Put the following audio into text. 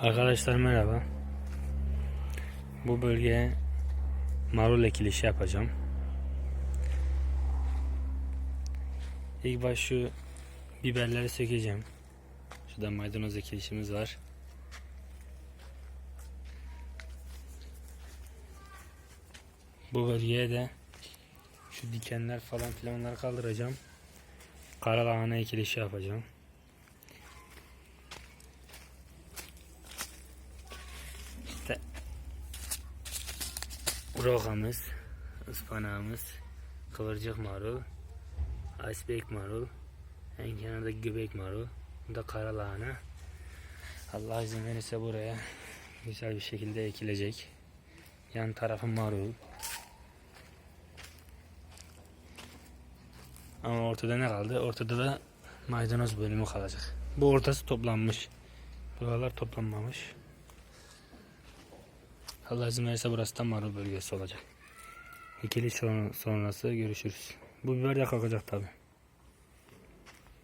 Arkadaşlar merhaba. Bu bölgeye marul ekilişi yapacağım. İlk baş şu biberleri sökeceğim. Şurada maydanoz ekilişimiz var. Bu bölgeye de şu dikenler falan filan onları kaldıracağım. Kara lahana ekilişi yapacağım. Rokamız, ıspanağımız, kıvırcık marul, iceberg marul, en kenarda göbek marul, bu da kara. Allah izin verirse buraya güzel bir şekilde ekilecek. Yan tarafı marul. Ama ortada ne kaldı? Ortada da maydanoz bölümü kalacak. Bu ortası toplanmış. Buralar toplanmamış. Allah izin verirse burası da marul bölgesi olacak. İkili son- sonrası görüşürüz. Bu biber de kalkacak tabi.